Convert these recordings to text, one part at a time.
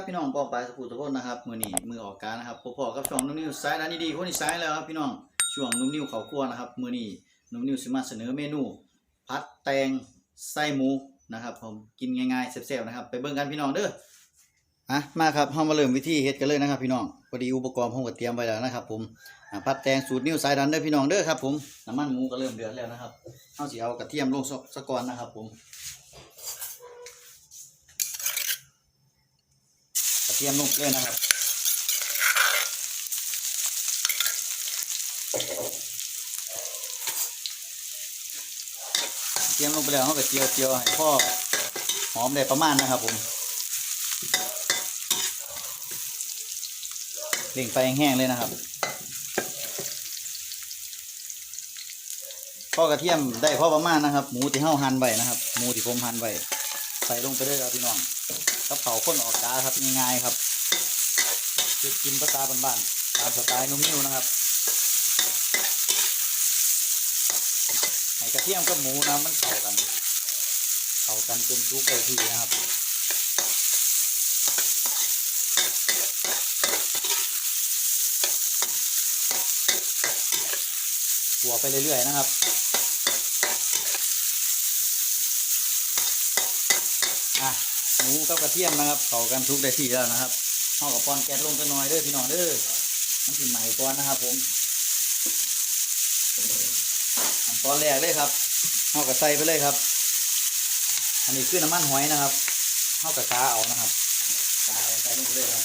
ครับพี่น้องปองปลายสกูตะพนนะครับมือนี้มือออกการนะครับพอๆกับช่องนุ่มนิวสายร้านดีๆคนอีสานแล้วครับพี่น้องช่วงนุ่มนิวเขาครัวนะครับมือนี้นุ่มนิวสิมาเสนอเมนูพัดแตงไส้หมูนะครับ ผมกินง่ายๆแซ่บๆนะครับ ไปเบิ่งกันพี่น้องเด้ออะมาครับเฮามาเริ่มวิธีเฮ็ดกันเลยนะครับ พี่น้องพอดีอุปกรณ์ผมก็เตรียมไว้แล้วนะครับ ผมพัดแตงสูตรนิ้วสายดันเด้อพี่น้องเด้อครับ ผมน้ำมันหมูก็เริ่มเดือดแล้วนะครับเฮาสิเอากระเทียมลงซะก่อนนะครับ ผม กระเทียมลงเลยนะครับเทียมลงไปแล้วเขาก็เจียวเจียวให้พ่อหอมได้ประมาณนะครับผมเล่งไฟแห้งเลยนะครับพ่อกระเทียมได้พ่อประมาณนะครับ หมูที่เห่าหั่นไว้นะครับ หมูที่ผมหั่นไว้ใส่ลงไปเลยครับพี่น้อง กับเขาข้นออกกาครับง่ายๆครับคือกินภาษาบ้านๆตามสไตล์นุ่มนิ่วนะครับให้กระเทียมกับหมูนะมันเข้ากันเข้ากันจนทุกไปทีนะครับหัวไปเรื่อยๆนะครับ อะ หมูกับกระเทียมนะครับเข้ากันทุกได้ที่แล้วนะครับเข้ากับปอนแก๊สลงกันหน่อยเด้อพี่น้องเด้อมันสิใหม่ก่อนนะครับ ผมอันตอนแรกเลยครับเข้ากับใส่ไปเลยครับ อันนี้คือน้ำมันหอยนะครับเข้ากับกาเอานะครับกาเอาใส่ลงไปเลยครับ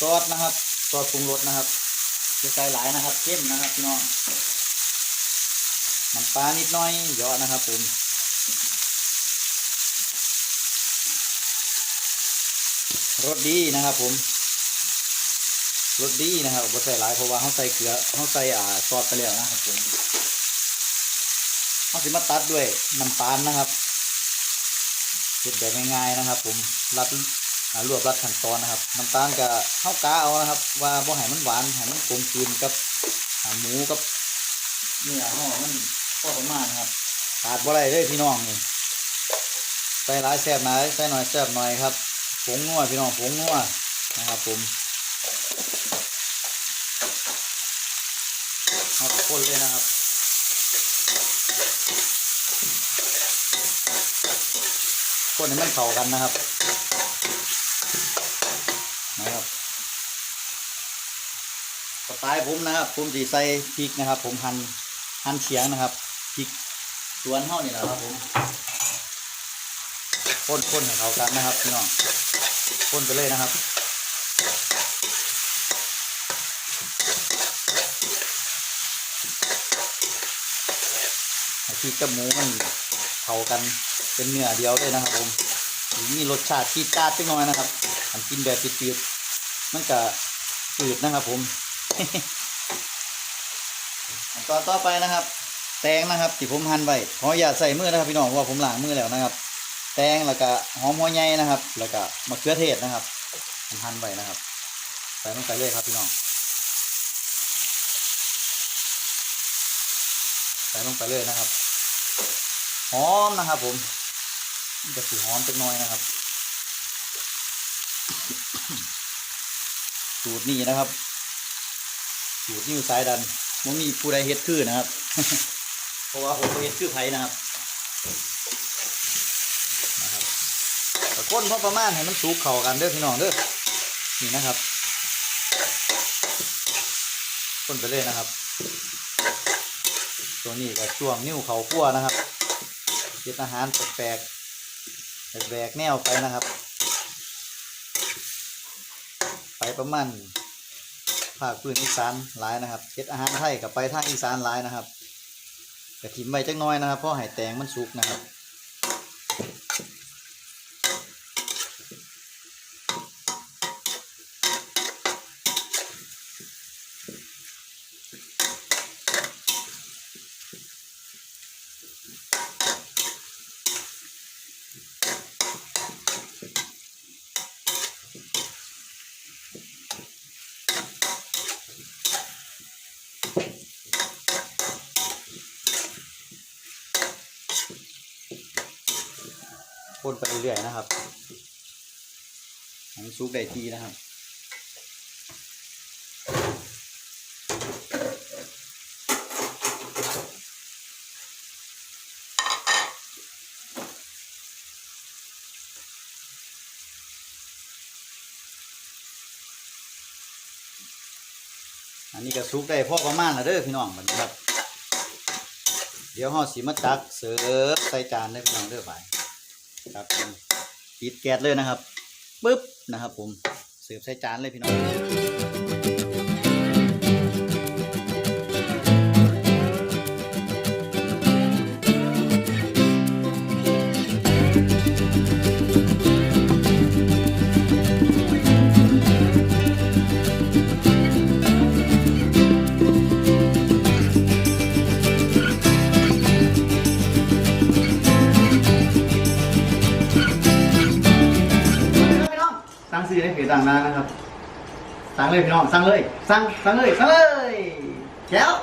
ซอสนะครับซอสปรุงรสนะครับจะใส่หลายนะครับเข้มนะครับพี่น้องน้ำปลานิดน้อยเยอะนะครับผม รสดีนะครับผมรสดีนะครับบ่ใส่หลายเพราะว่าเขาใส่เกลือเขาใส่อ่าซอสไปแล้วนะครับผมเขาสิมาตัดด้วยน้ำตาลนะครับเฮ็ดแบบง่ายๆนะครับ ผมรัดรวบรัดขั้นตอนนะครับ น้ำตาลกับข้าวกาเอานะครับ ว่าบ่ให้มันหวานให้มันกลมกลืนกับหมูกับเนื้อห่อมันพอประมาณครับขาดบ่ได้เลยพี่น้องนี่ใส่หลายแซ่บหลายใส่หน่อยแซ่บหน่อยครับ ผงนัวพี่น้องผงนัวนะครับผมเอาคนเลยนะครับคนให้มันเข้ากันนะครับนะครับสไตล์ผมนะครับ ผมสีใส่พริกนะครับ ผมหั่นหั่นเฉียงนะครับพริกสวนเท่านี่แหละครับผม คนๆให้เขากันนะครับพี่น้องพ่นไปเลยนะครับให้พริกกับหมูมันเข้ากันเป็นเนื้อเดียวเลยนะครับผมมีรสชาติที่จัดจังน้อยนะครับอันกินแบบจืดๆมันก็จืดนะครับ ผมตอนต่อไปนะครับ แตงนะครับที่ผมหั่นไว้ขออย่าใส่มือนะครับพี่น้องว่าผมล้างมือแล้วนะครับ แตงแล้วก็หอมหัวใหญ่นะครับ แล้วก็มะเขือเทศนะครับหั่นไว้นะครับใส่ลงไปเลยครับพี่น้องใส่ลงไปเลยนะครับหอมนะครับ ผมจะสีหอมจักหน่อยนะครับสูตรนี้นะครับสูตรนิ้วสายดันมันมีผู้ใดเฮ็ดคือนะครับ เพราะว่าผมเฮ็ดคือไผนะครับ ต้นพอประมาณให้มันสุกเข้ากันเด้อพี่น้องเด้อนี่นะครับก้นไปเลยนะครับ ตัวนี้ก็ช่วงนิ้วเขาคั่วนะครับเฮ็ดอาหารแปลกๆแปลกแนวไปนะครับ ไปประมาณภาคพื้นอีสานหลายนะครับเฮ็ดอาหารไทยกับไปทางอีสานหลายนะครับกระถิ่มไว้จักน้อยนะครับเพราะให้แตงมันสุกนะครับ พ่นไปเรื่อยๆนะครับมันซุกได้ทีนะครับอันนี้ก็ซุกได้พอประมาณนะเด้อพี่น้องมันครับ เดี๋ยวห่อสีมาตักเสิร์ฟใส่จานได้พี่น้องเด้อไป ครับผมปิดแก๊สเลยนะครับปึ๊บนะครับ ผมเสิร์ฟใส่จานเลยพี่น้อง ซื้อได้เพจต่างร้านนะครับสั่งเลยพี่น้องสั่งเลยสั่งสั่งเลยสั่งเลยแก้ว